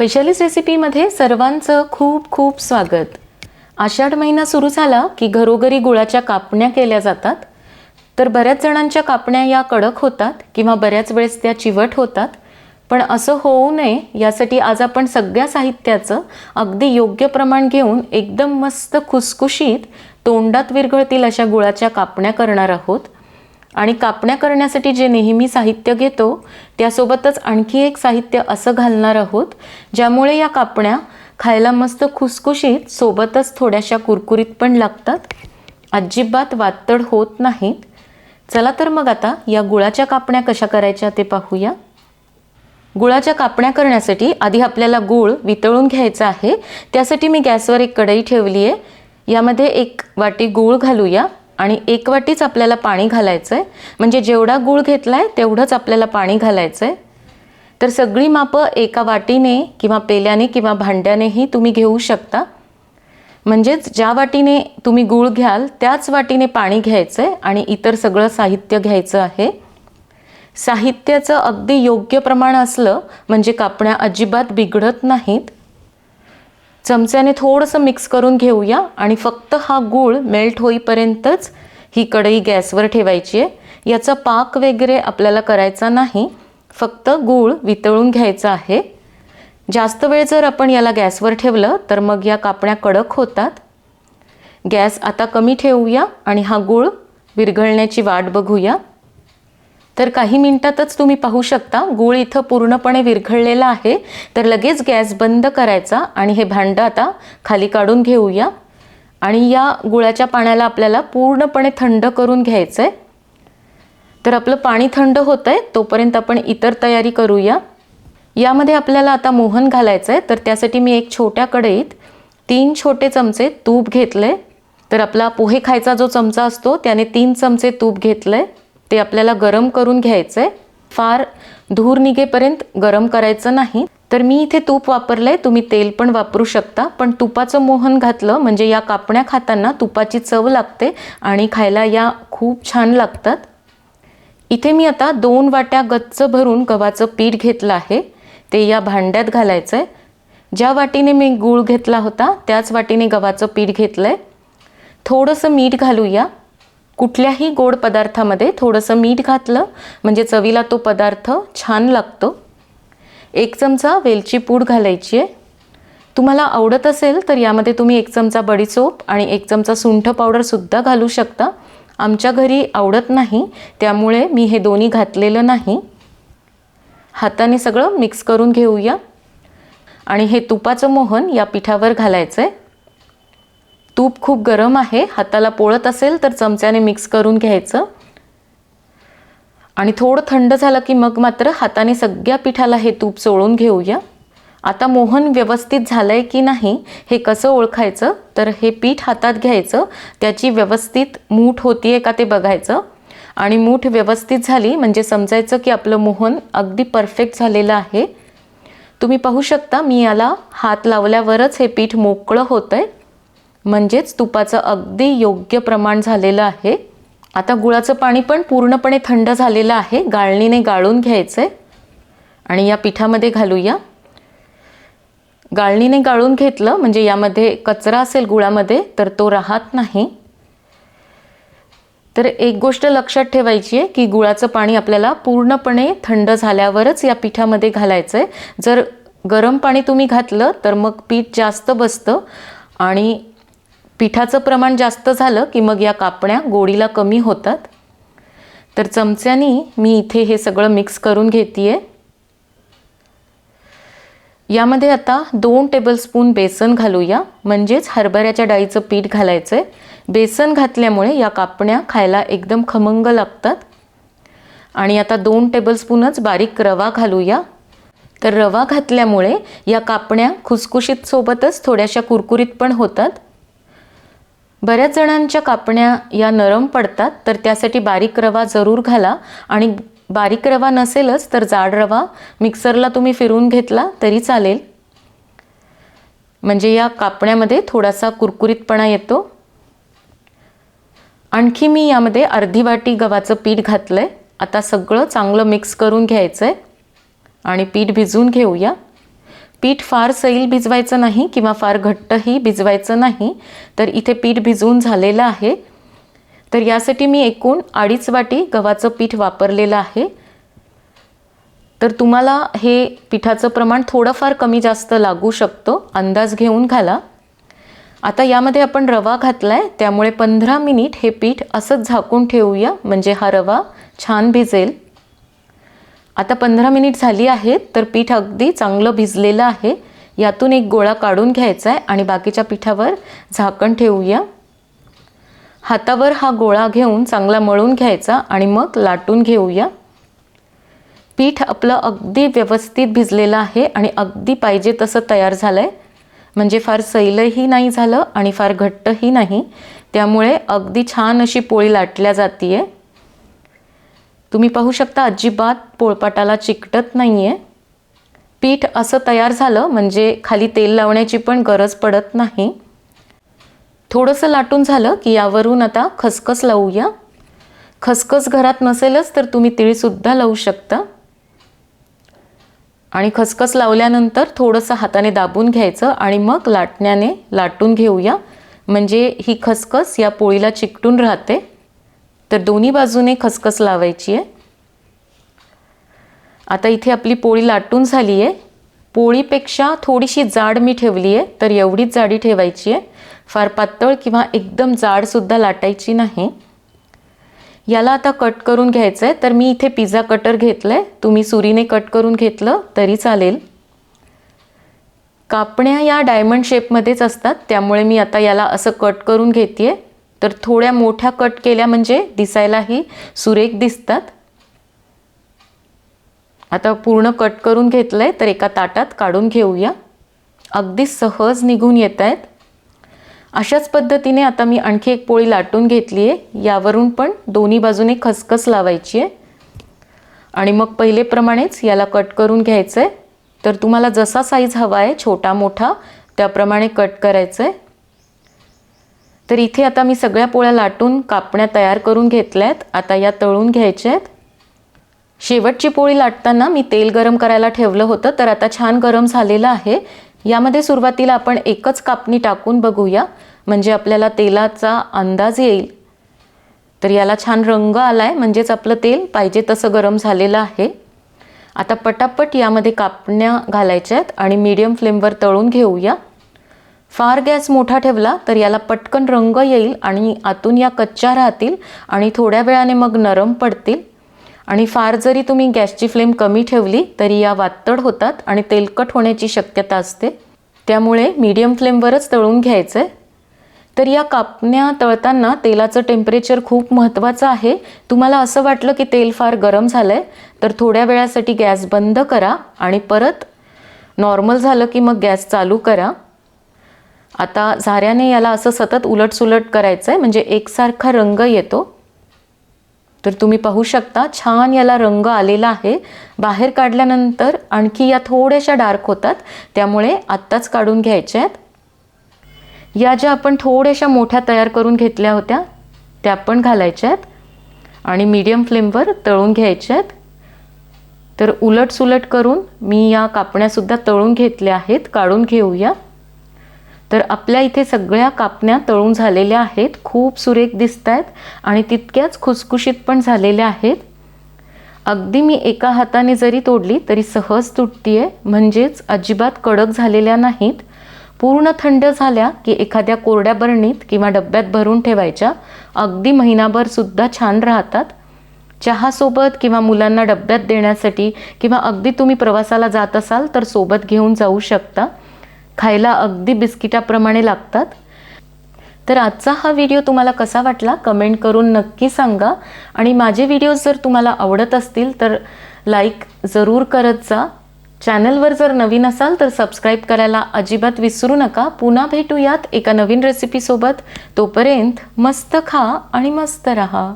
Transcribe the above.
Specialist रेसिपीमध्ये सर्वांचं खूप खूप स्वागत. आषाढ महिना सुरू झाला की घरोघरी गुळाच्या कापण्या केल्या जातात. तर बऱ्याच जणांच्या कापण्या या कडक होतात किंवा बऱ्याच वेळेस त्या चिवट होतात. पण असं होऊ नये यासाठी आज आपण सगळ्या साहित्याचं अगदी योग्य प्रमाण घेऊन एकदम मस्त खुसखुशीत तोंडात विरघळतील अशा गुळाच्या कापण्या करणार आहोत. आणि कापण्या करण्यासाठी जे नेहमी साहित्य घेतो त्यासोबतच आणखी एक साहित्य असं घालणार आहोत ज्यामुळे या कापण्या खायला मस्त खुसखुशीत सोबतच थोड्याशा कुरकुरीत पण लागतात. अजिबात वातड होत नाहीत. चला तर मग आता या गुळाच्या कापण्या कशा करायच्या ते पाहूया. गुळाच्या कापण्या करण्यासाठी आधी आपल्याला गूळ वितळून घ्यायचा आहे. त्यासाठी मी गॅसवर एक कढई ठेवली आहे यामध्ये एक वाटी गूळ घालूया. आणि एक वाटीच आपल्याला पाणी घालायचं आहे म्हणजे जेवढा गूळ घेतला आहे तेवढंच आपल्याला पाणी घालायचं आहे तर सगळी मापं एका वाटीने किंवा पेल्याने किंवा भांड्यानेही तुम्ही घेऊ शकता. म्हणजेच ज्या वाटीने तुम्ही गूळ घ्याल त्याच वाटीने पाणी घ्यायचं आहे आणि इतर सगळं साहित्य घ्यायचं आहे. साहित्याचं अगदी योग्य प्रमाण असलं म्हणजे कापण्या अजिबात बिघडत नाहीत. चमच्याने थोडंसं मिक्स करून घेऊया आणि फक्त हा गूळ मेल्ट होईपर्यंतच ही कढई गॅसवर ठेवायची आहे. याचा पाक वगैरे आपल्याला करायचा नाही. फक्त गूळ वितळून घ्यायचा आहे. जास्त वेळ जर आपण याला गॅसवर ठेवलं तर मग या कापण्या कडक होतात. गॅस आता कमी ठेवूया आणि हा गूळ विरघळण्याची वाट बघूया. तर काही मिनिटातच तुम्ही पाहू शकता गूळ इथं पूर्णपणे विरघळलेला आहे. तर लगेच गॅस बंद करायचा आणि हे भांडं आता खाली काढून घेऊया. आणि या गुळाच्या पाण्याला आपल्याला पूर्णपणे थंड करून घ्यायचं आहे तर आपलं पाणी थंड होतं आहे तोपर्यंत आपण इतर तयारी करूया. यामध्ये आपल्याला आता मोहन घालायचं आहे तर त्यासाठी मी एक छोट्या कढईत तीन छोटे चमचे तूप घेतले तर आपला पोहे खायचा जो चमचा असतो त्याने तीन चमचे तूप घेतलं आहे ते आपल्याला गरम करून घ्यायचं आहे फार धूर निघेपर्यंत गरम करायचं नाही. तर मी इथे तूप वापरलं आहे तुम्ही तेल पण वापरू शकता. पण तुपाचं मोहन घातलं म्हणजे या कापण्या खाताना तुपाची चव लागते आणि खायला या खूप छान लागतात. इथे मी आता दोन वाट्या गच्च भरून गव्हाचं पीठ घेतलं आहे. ते या भांड्यात घालायचं आहे ज्या वाटीने मी गूळ घेतला होता त्याच वाटीने गव्हाचं पीठ घेतलं आहे थोडंसं मीठ घालूया. कुठल्याही गोड पदार्थामध्ये थोडंसं मीठ घातलं म्हणजे चवीला तो पदार्थ छान लागतो. एक चमचा वेलची पूड घालायची आहे. तुम्हाला आवडत असेल तर यामध्ये तुम्ही एक चमचा बडीचोप आणि एक चमचा सुंठ पावडरसुद्धा घालू शकता. आमच्या घरी आवडत नाही त्यामुळे मी हे दोन्ही घातलेलं नाही. हाताने सगळं मिक्स करून घेऊया. आणि हे तुपाचं मोहन या पिठावर घालायचं आहे तूप खूप गरम आहे हाताला पोळत असेल तर चमच्याने मिक्स करून घ्यायचं. आणि थोडं थंड झालं की मग मात्र हाताने सगळ्या पिठाला हे तूप चोळून घेऊया. आता मोहन व्यवस्थित झालं आहे की नाही हे कसं ओळखायचं? तर हे पीठ हातात घ्यायचं. त्याची व्यवस्थित मूठ होतीये का ते बघायचं. आणि मूठ व्यवस्थित झाली म्हणजे समजायचं की आपलं मोहन अगदी परफेक्ट झालेलं आहे. तुम्ही पाहू शकता मी याला हात लावल्यावरच हे पीठ मोकळं होतं आहे म्हणजेच तुपाचं अगदी योग्य प्रमाण झालेलं आहे. आता गुळाचं पाणी पण पूर्णपणे थंड झालेलं आहे. गाळणीने गाळून घ्यायचं आहे आणि या पिठामध्ये घालूया. गाळणीने गाळून घेतलं म्हणजे यामध्ये कचरा असेल गुळामध्ये तर तो राहत नाही. तर एक गोष्ट लक्षात ठेवायची आहे की गुळाचं पाणी आपल्याला पूर्णपणे थंड झाल्यावरच या पिठामध्ये घालायचं आहे जर गरम पाणी तुम्ही घातलं तर मग पीठ जास्त बसतं. आणि पिठाचं प्रमाण जास्त झालं की मग या कापण्या गोडीला कमी होतात? तर चमच्यानी मी इथे हे सगळं मिक्स करून घेते आहे यामध्ये आता दोन टेबलस्पून बेसन घालूया. म्हणजेच हरभऱ्याच्या डाळीचं पीठ घालायचं आहे बेसन घातल्यामुळे या कापण्या खायला एकदम खमंग लागतात. आणि आता दोन टेबलस्पूनच बारीक रवा घालूया. तर रवा घातल्यामुळे या कापण्या खुसखुशीत सोबतच थोड्याशा कुरकुरीत पण होतात. बऱ्याच जणांच्या कापण्या या नरम पडतात तर त्यासाठी बारीक रवा जरूर घाला. आणि बारीक रवा नसेलच तर जाड रवा मिक्सरला तुम्ही फिरून घेतला तरी चालेल. म्हणजे या कापण्यामध्ये थोडासा कुरकुरीतपणा येतो. आणखी मी यामध्ये अर्धी वाटी गव्हाचं पीठ घातलं आहे आता सगळं चांगलं मिक्स करून घ्यायचं आहे आणि पीठ भिजवून घेऊया. पीठ फार सैल भिजवायचं नाही किंवा फार घट्टही भिजवायचं नाही तर इथे पीठ भिजवून झालेलं आहे. तर यासाठी मी एकूण अडीच वाटी गव्हाचं पीठ वापरलेलं आहे. तर तुम्हाला हे पिठाचं प्रमाण थोडंफार कमी जास्त लागू शकतो. अंदाज घेऊन घाला. आता यामध्ये आपण रवा घातला आहे त्यामुळे पंधरा मिनिट हे पीठ असंच झाकून ठेवूया म्हणजे हा रवा छान भिजेल. आता पंधरा मिनिट झाली आहेत तर पीठ अगदी चांगलं भिजलेलं आहे. यातून एक गोळा काढून घ्यायचा आहे आणि बाकीच्या पिठावर झाकण ठेवूया. हातावर हा गोळा घेऊन चांगला मळून घ्यायचा आणि मग लाटून घेऊया. पीठ आपलं अगदी व्यवस्थित भिजलेलं आहे आणि अगदी पाहिजे तसं तयार झालं आहे म्हणजे फार सैलही नाही झालं आणि फार घट्टही नाही. त्यामुळे अगदी छान अशी पोळी लाटल्या जाते आहे तुम्ही पाहू शकता अजिबात पोळपाटाला चिकटत नाही आहे पीठ असं तयार झालं म्हणजे खाली तेल लावण्याची पण गरज पडत नाही. थोडंसं लाटून झालं की यावरून आता खसखस लावूया. खसखस घरात नसेलच तर तुम्ही तिळीसुद्धा लावू शकता. आणि खसखस लावल्यानंतर थोडंसं हाताने दाबून घ्यायचं आणि मग लाटण्याने लाटून घेऊया. म्हणजे ही खसखस या पोळीला चिकटून राहते. तर दोन्ही बाजूने खसखस लावायची आहे. आता इथे आपली पोळी लाटून झाली आहे. पोळीपेक्षा थोडीशी जाड मी ठेवली आहे तर एवढीच जाडी ठेवायची आहे. फार पातळ किंवा एकदम जाडसुद्धा लाटायची नाही. याला आता कट करून घ्यायचं आहे तर मी इथे पिझ्झा कटर घेतलं आहे तुम्ही सुरीने कट करून घेतलं तरी चालेल. कापण्या या डायमंड शेपमध्येच असतात त्यामुळे मी आता याला असं कट करून घेते तर थोड्या मोठ्या कट केल्या म्हणजे दिसायलाही सुरेख दिसतात. आता पूर्ण कट करून घेतलं आहे तर एका ताटात काढून घेऊया. अगदी सहज निघून येत आहेत अशाच पद्धतीने आता मी आणखी एक पोळी लाटून घेतली आहे. यावरून पण दोन्ही बाजूने खसखस लावायची आहे. आणि मग पहिलेप्रमाणेच याला कट करून घ्यायचं आहे तर तुम्हाला जसा साईज हवा आहे छोटा मोठा त्याप्रमाणे कट करायचं आहे तर इथे आता मी सगळ्या पोळ्या लाटून कापण्या तयार करून घेतल्या आहेत आता या तळून घ्यायच्या आहेत शेवटची पोळी लाटताना मी तेल गरम करायला ठेवलं होतं तर आता छान गरम झालेलं आहे. यामध्ये सुरुवातीला आपण एकच कापणी टाकून बघूया म्हणजे आपल्याला तेलाचा अंदाज येईल. तर याला छान रंग आला आहे म्हणजेच आपलं तेल पाहिजे तसं गरम झालेलं आहे. आता पटापट यामध्ये कापण्या घालायच्या आहेत आणि मीडियम फ्लेमवर तळून घेऊया. फार गॅस मोठा ठेवला तर याला पटकन रंग येईल आणि आतून या कच्च्या राहतील आणि थोड्या वेळाने मग नरम पडतील. आणि फार जरी तुम्ही गॅसची फ्लेम कमी ठेवली तरी या वातड होतात आणि तेलकट होण्याची शक्यता असते. त्यामुळे मीडियम फ्लेमवरच तळून घ्यायचं आहे तर या कापण्या तळताना तेलाचं टेम्परेचर खूप महत्त्वाचं आहे. तुम्हाला असं वाटलं की तेल फार गरम झालं आहे तर थोड्या वेळासाठी गॅस बंद करा आणि परत नॉर्मल झालं की मग गॅस चालू करा. आता झाऱ्याने याला असं सतत उलटसुलट करायचं आहे म्हणजे एकसारखा रंग येतो. तर तुम्ही पाहू शकता छान याला रंग आलेला आहे. बाहेर काढल्यानंतर आणखी या थोड्याशा डार्क होतात त्यामुळे आत्ताच काढून घ्यायच्या आहेत. या ज्या आपण थोड्याशा मोठ्या तयार करून घेतल्या होत्या त्या पण घालायच्या आहेत. आणि मीडियम फ्लेमवर तळून घ्यायच्या आहेत. तर उलट सुलट करून मी या कापण्यासुद्धा तळून घेतल्या आहेत काढून घेऊया. तर आपल्या इथे सगळ्या कापण्या तळून झालेल्या आहेत. खूप सुरेख दिसत आहेत आणि तितक्याच खुसखुशीत पण झालेल्या आहेत. अगदी मी एका हाताने जरी तोडली तरी सहज तुटती आहे म्हणजेच अजिबात कडक झालेल्या नाहीत. पूर्ण थंड झाल्या की एखाद्या कोरड्या बरणीत किंवा डब्यात भरून ठेवायच्या. अगदी महिनाभरसुद्धा छान राहतात. चहासोबत किंवा मुलांना डब्यात देण्यासाठी किंवा अगदी तुम्ही प्रवासाला जात असाल तर सोबत घेऊन जाऊ शकता. खायला अगदी बिस्किटाप्रमाणे लागतात. तर आजचा हा व्हिडिओ तुम्हाला कसा वाटला? कमेंट करून नक्की सांगा. आणि माझे व्हिडिओज जर तुम्हाला आवडत असतील तर लाईक जरूर करत जा. चॅनलवर जर नवीन असाल तर सबस्क्राईब करायला अजिबात विसरू नका. पुन्हा भेटूयात एका नवीन रेसिपीसोबत तोपर्यंत मस्त खा आणि मस्त रहा.